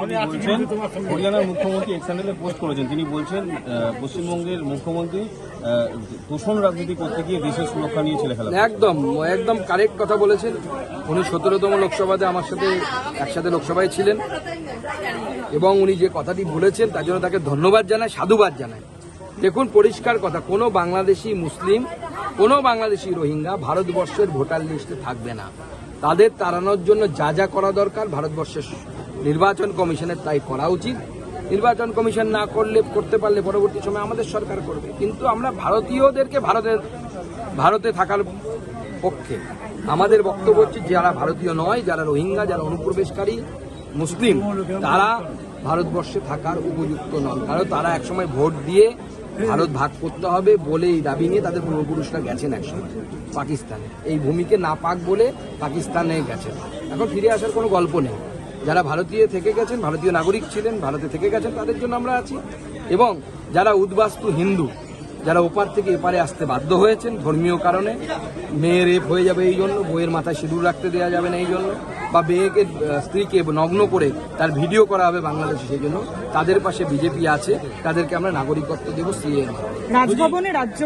তিনি বলছেন হরিয়ানার মুখ্যমন্ত্রী এক চ্যানেলে পোস্ট করেছেন। তিনি বলছেন পশ্চিমবঙ্গের মুখ্যমন্ত্রী দূষণ রাজনীতি করতে গিয়ে দেশের সুরক্ষা নিয়ে ছেলে খেলা একদম একদম কারেক্ট কথা বলেছেন। উনি সতেরোতম লোকসভাতে আমার সাথে একসাথে লোকসভায় ছিলেন। এবং উনি যে কথাটি বলেছেন তার জন্য তাকে ধন্যবাদ জানায় সাধুবাদ জানায় দেখুন পরিষ্কার কথা কোনো বাংলাদেশি মুসলিম কোনো বাংলাদেশি রোহিঙ্গা ভারতবর্ষের ভোটার লিস্টে থাকবে না। তাদের তাড়ানোর জন্য যা যা করা দরকার ভারতবর্ষের নির্বাচন কমিশনের তাই করা উচিত। নির্বাচন কমিশন না করলে, করতে পারলে পরবর্তী সময় আমাদের সরকার করবে। কিন্তু আমরা ভারতীয়দেরকে ভারতের, ভারতে থাকার পক্ষে আমাদের বক্তব্য হচ্ছে যারা ভারতীয় নয়, যারা রোহিঙ্গা, যারা অনুপ্রবেশকারী, মুসলিম, তারা ভারতবর্ষে থাকার উপযুক্ত নন। কারণ তারা একসময় ভোট দিয়ে ভারত ভাগ করতে হবে বলে এই দাবি নিয়ে তাদের পূর্বপুরুষরা গেছেন একসময় পাকিস্তানে। এই ভূমিকে না পাক বলে পাকিস্তানে গেছেন। এখন ফিরে আসার কোনো গল্প নেই। যারা ভারতীয় থেকে গেছেন, ভারতীয় নাগরিক ছিলেন, ভারতে থেকে গেছেন, তাদের জন্য আমরা আছি। এবং যারা উদ্বাস্তু হিন্দু, যারা ওপার থেকে এপারে আসতে বাধ্য হয়েছেন ধর্মীয় কারণে, মেয়ে রেপ হয়ে যাবে এই জন্য বইয়ের মাথায় সিঁদুর রাখতে দেওয়া যাবে না এই জন্য, বা মেয়েকে স্ত্রীকে নগ্ন করে তার ভিডিও করা হবে বাংলাদেশে সেই জন্য, তাদের পাশে বিজেপি আছে, তাদেরকে আমরা নাগরিকত্ব দেবো সিএ রাজভবনে রাজ্য